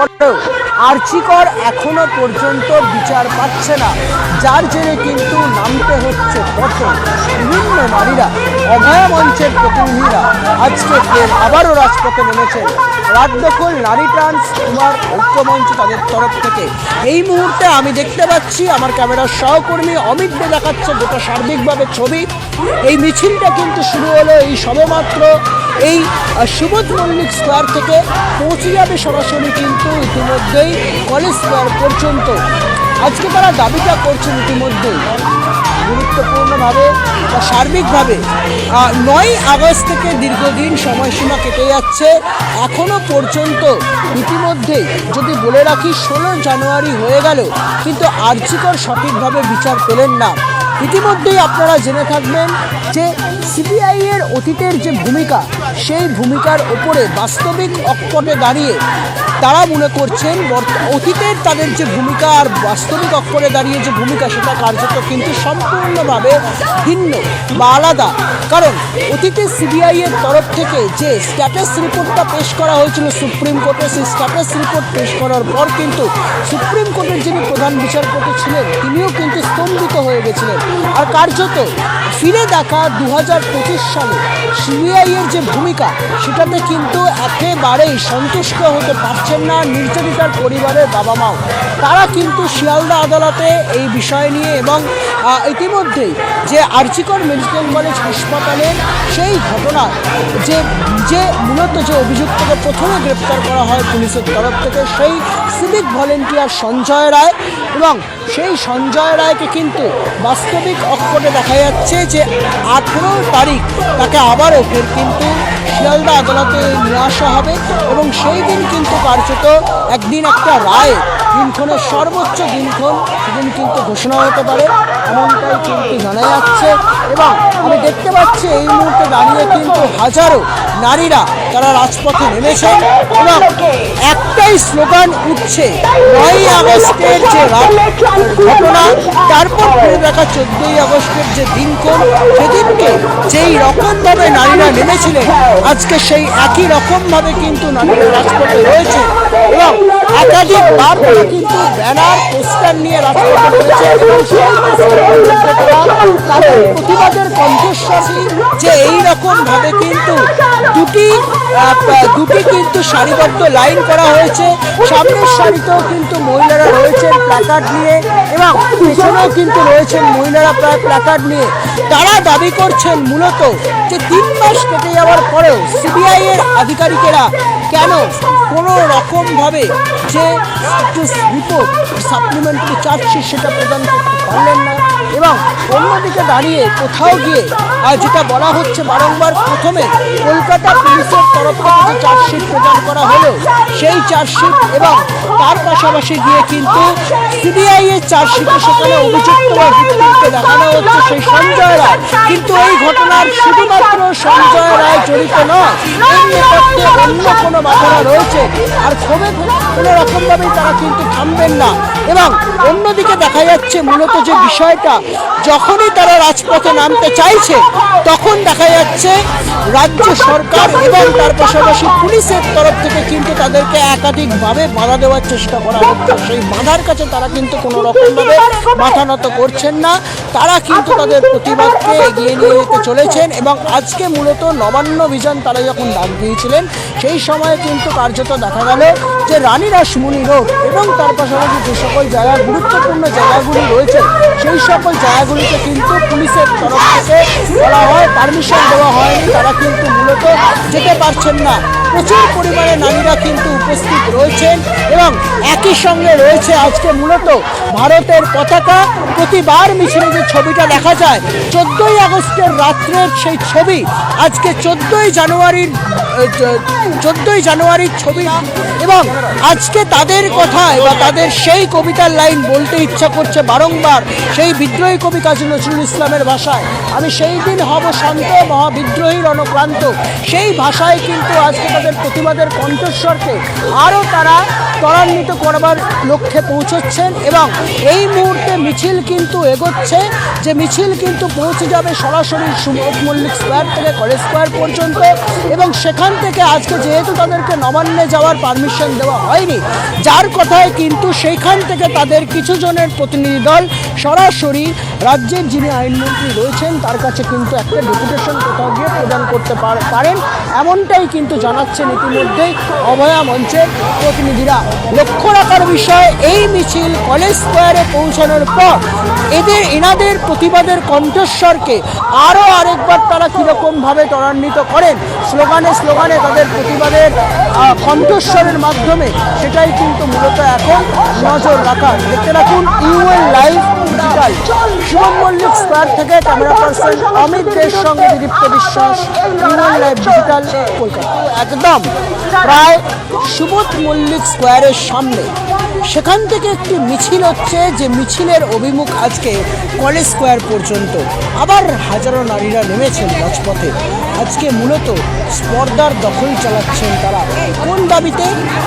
পরেও আর্চিকর এখনও পর্যন্ত বিচার পাচ্ছে না। যার জেরে কিন্তু নামতে হচ্ছে পথে বিভিন্ন নারীরা, অভয়া মঞ্চের প্রতিনিধিরা। আজকে ফের আবারও রাজপথে নেমেছেন রাত দখল নারী ট্রান্স কুমার ঐক্যমঞ্চ তাদের তরফ থেকে। এই মুহূর্তে আমি দেখতে পাচ্ছি আমার ক্যামেরার সহকর্মী অমিত দে দেখাচ্ছে গোটা সার্বিকভাবে ছবি। এই মিছিলটা কিন্তু শুরু হলো এই সবেমাত্র এই সুবোধ মল্লিক স্কোয়ার থেকে। পৌঁছে যাবে সরাসরি কিন্তু ইতিমধ্যেই কলেজ স্কোয়ার পর্যন্ত। আজকে তারা দাবিটা করছেন ইতিমধ্যেই। গুরুত্বপূর্ণভাবে বা সার্বিকভাবে নয় আগস্ট থেকে দীর্ঘদিন সময়সীমা কেটে যাচ্ছে। এখনও পর্যন্ত ইতিমধ্যে যদি বলে রাখি, ষোলো জানুয়ারি হয়ে গেল, কিন্তু আর্জিকর সঠিকভাবে বিচার পেলেন না। ইতিমধ্যেই আপনারা জেনে থাকবেন যে সিবিআই এর অতীতের যে ভূমিকা, সেই ভূমিকার ওপরে বাস্তবিক অক্ষরে দাঁড়িয়ে তারা মনে করছেন অতীতের তাদের যে ভূমিকা আর বাস্তবিক অক্ষরে দাঁড়িয়ে যে ভূমিকা, সেটা কার্যত কিন্তু সম্পূর্ণভাবে ভিন্ন বা আলাদা। কারণ অতীতে সিবিআই এর তরফ থেকে যে স্ট্যাটাস রিপোর্টটা পেশ করা হয়েছিল সুপ্রিম কোর্টে, সেই স্ট্যাটাস রিপোর্ট পেশ করার পর কিন্তু সুপ্রিম কোর্টের যিনি প্রধান বিচারপতি ছিলেন, তিনিও কিন্তু স্তম্ভিত হয়ে গেছিলেন। আর কার্যত ফিরে দেখা দু হাজার পঁচিশ সালে সিবিআই এর যে ভূমিকা, সেটাতে কিন্তু একেবারেই সন্তুষ্ট হতে পারছেন না নির্যাতিতার পরিবারের বাবা মাও তারা কিন্তু শিয়ালদা আদালতে এই বিষয় নিয়ে এবং ইতিমধ্যেই যে আর্চিকর মেডিকেল কলেজ হাসপাতালের সেই ঘটনা যে যে মূলত যে অভিযুক্তকে প্রথমে গ্রেপ্তার করা হয় পুলিশের তরফ থেকে, সেই সিভিক ভলেন্টিয়ার সঞ্জয় রায় এবং সেই সঞ্জয় রায়কে কিন্তু বাস্তবিক অক্ষরে দেখা যাচ্ছে যে আঠেরো তারিখ তাকে আবারও ফের কিন্তু শিয়ালদা আদালতে নিয়ে আসা হবে এবং সেই দিন কিন্তু কার্যত একদিন একটা রায়, দিনক্ষণের সর্বোচ্চ দিনক্ষণ সেদিন কিন্তু ঘোষণা হতে পারে এমনটাই কিন্তু জানা যাচ্ছে এবং আমি দেখতে পাচ্ছি এই মুহূর্তে দাঁড়িয়ে কিন্তু হাজারো নারীরা তারা রাজপথে নেমেছেন এবং একটাই স্লোগান উঠছে নয় আগস্টের যে ঘটনা, তারপর ফিরে দেখা চোদ্দই আগস্টের যে দিনক্ষণ, সেদিনকে যেই রকমভাবে নারীরা নেমেছিলেন, আজকে সেই একই রকমভাবে কিন্তু নারীরা রাজপথে রয়েছে এবং একাধিক বার কিন্তু ব্যানার, পোস্টার নিয়ে রাজপথে রয়েছে এবং সেই প্রতিবাদের কণ্ঠস্বরী যে এই রকম কিন্তু দুটি দুটি কিন্তু সারিবদ্ধ লাইন করা হয়েছে। সামনের সারিতেও কিন্তু মহিলারা রয়েছেন প্ল্যাকার্ড নিয়ে এবং পেছনেও কিন্তু রয়েছেন মহিলারা প্রায় প্ল্যাকার্ড নিয়ে। তারা দাবি করছেন মূলত যে তিন মাস কেটে যাওয়ার পরেও সিবিআই এর আধিকারিকেরা কেন কোনো রকমভাবে যে রিপোর্ট সাপ্লিমেন্টারি চার্জশিট সেটা প্রদান করতে পারলেন না এবং অন্যদিকে দাঁড়িয়ে কোথাও গিয়ে, আর যেটা বলা হচ্ছে বারংবার প্রথমে, কলকাতা পুলিশের তরফ থেকে যে চার্জশিট প্রদান করা হলো, সেই চার্জশিট এবং তার পাশাপাশি গিয়ে কিন্তু সিবিআই এর চার্জশিটে সেখানে অভিযুক্ত দেখানো হচ্ছে সেই সঞ্জয় রায়। কিন্তু এই ঘটনার শুধুমাত্র সঞ্জয় রায় জড়িত নয় অন্য কোনো বাধারা রয়েছে, আর ক্ষোভে কোনো রকমভাবেই তারা কিন্তু থামবেন না। এবং অন্যদিকে দেখা যাচ্ছে মূলত যে বিষয়টা যখনই তারা রাজপথে নামতে চাইছে, তখন দেখা যাচ্ছে রাজ্য সরকার এবং তার পাশাপাশি পুলিশের তরফ থেকে কিন্তু তাদেরকে একাধিকভাবে বাধা দেওয়ার চেষ্টা করা হচ্ছে। সেই বাধার কাছে তারা কিন্তু কোনো রকমভাবে মাথা নত করছেন না। তারা কিন্তু তাদের প্রতিবাদকে এগিয়ে নিয়ে যেতে চলেছেন এবং আজকে মূলত নবান্ন ভিজন তারা যখন ডাক দিয়েছিলেন, সেই সময়ে কিন্তু কার্যত দেখা গেল যে রানী রাসমণি রোড এবং তার পাশাপাশি যে সকল জায়গা, গুরুত্বপূর্ণ জায়গাগুলি রয়েছে, সেই সকল জায়গাগুলিতে কিন্তু পুলিশের তরফ থেকে বলা হয় পারমিশন দেওয়া হয়নি। তারা কিন্তু মূলত যেতে পারছেন না। প্রচুর পরিমাণে নারীরা কিন্তু উপস্থিত রয়েছেন এবং একই সঙ্গে রয়েছে আজকে মূলত ভারতের পতাকা। প্রতিবার মিছিলে যে ছবিটা দেখা যায়, চোদ্দোই আগস্টের রাত্রের সেই ছবি, আজকে চোদ্দোই জানুয়ারির চোদ্দোই জানুয়ারির ছবি। এবং আজকে তাদের কথায় বা তাদের সেই কবিতার লাইন বলতে ইচ্ছা করছে বারংবার, সেই বিদ্রোহী কবি কাজী নজরুল ইসলামের ভাষায়। আমি সেই দিন হব শান্ত, মহাবিদ্রোহী রণক্রান্ত সেই ভাষায় কিন্তু আজকে তাদের প্রতিবাদের কণ্ঠস্বরকে আরও তারা ত্বরান্বিত করবার লক্ষ্যে পৌঁছচ্ছেন এবং এই মুহূর্তে মিছিল কিন্তু এগোচ্ছে, যে মিছিল কিন্তু পৌঁছে যাবে সরাসরি সুবোধ মল্লিক স্কোয়ার থেকে, কলেজ স্কোয়ার পর্যন্ত এবং সেখান থেকে আজকে যেহেতু তাদেরকে নবান্নে যাওয়ার পারমিশন দেওয়া হয়নি। যার কথায় কিন্তু সেইখান থেকে তাদের কিছু জনের প্রতিনিধি দল সরাসরি রাজ্যের যিনি আইনমন্ত্রী রয়েছেন, তার কাছে কিন্তু একটা ডেপুটেশন কোথাও গিয়ে প্রদান করতে পারেন। এমনটাই কিন্তু জানাচ্ছেন ইতিমধ্যেই অভয়া মঞ্চের প্রতিনিধিরা। লক্ষ্য রাখার বিষয়, এই মিছিল কলেজ স্কোয়ারে পৌঁছানোর পর এদের এনাদের প্রতিবাদের কণ্ঠস্বরকে আরও আরেকবার তারা কীরকমভাবে ত্বরান্বিত করেন, স্লোগানে স্লোগানে তাদের প্রতিবাদের কণ্ঠস্বরের মাধ্যমে সেটাই কিন্তু মূলত এখন নজর রাখা। দেখতে রাখুন UN live digital Shubham Mallick square থেকে ক্যামেরা পার্সন অমিত দের সঙ্গে দীপ্ত বিশ্বাস ইউএল লাইভ ডিজিটাল কলকাতা। একদম প্রায় সুবোধ মল্লিক স্কোয়ারের সামনে। সেখান থেকে একটি মিছিল হচ্ছে, যে মিছিলের অভিমুখ আজকে কলেজ স্কোয়ার পর্যন্ত। আবার হাজারো নারীরা নেমেছেন রাজপথে। আজকে মূলত স্পর্ধার দখল চালাচ্ছেন তারা। কোন দাবিতে?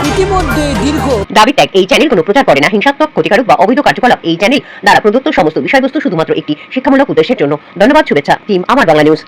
ইতিমধ্যে দীর্ঘ দাবি ত্যাগ। এই চ্যানেল কোনো প্রচার করে না। হিংসাত্মক, ক্ষতিকারক বা অবৈধ কার্যকলাপ এই চ্যানেল দ্বারা প্রদত্ত সমস্ত বিষয়বস্তু শুধুমাত্র একটি শিক্ষামূলক উদ্দেশ্যের জন্য। ধন্যবাদ, শুভেচ্ছা টিম আমার বাংলা নিউজ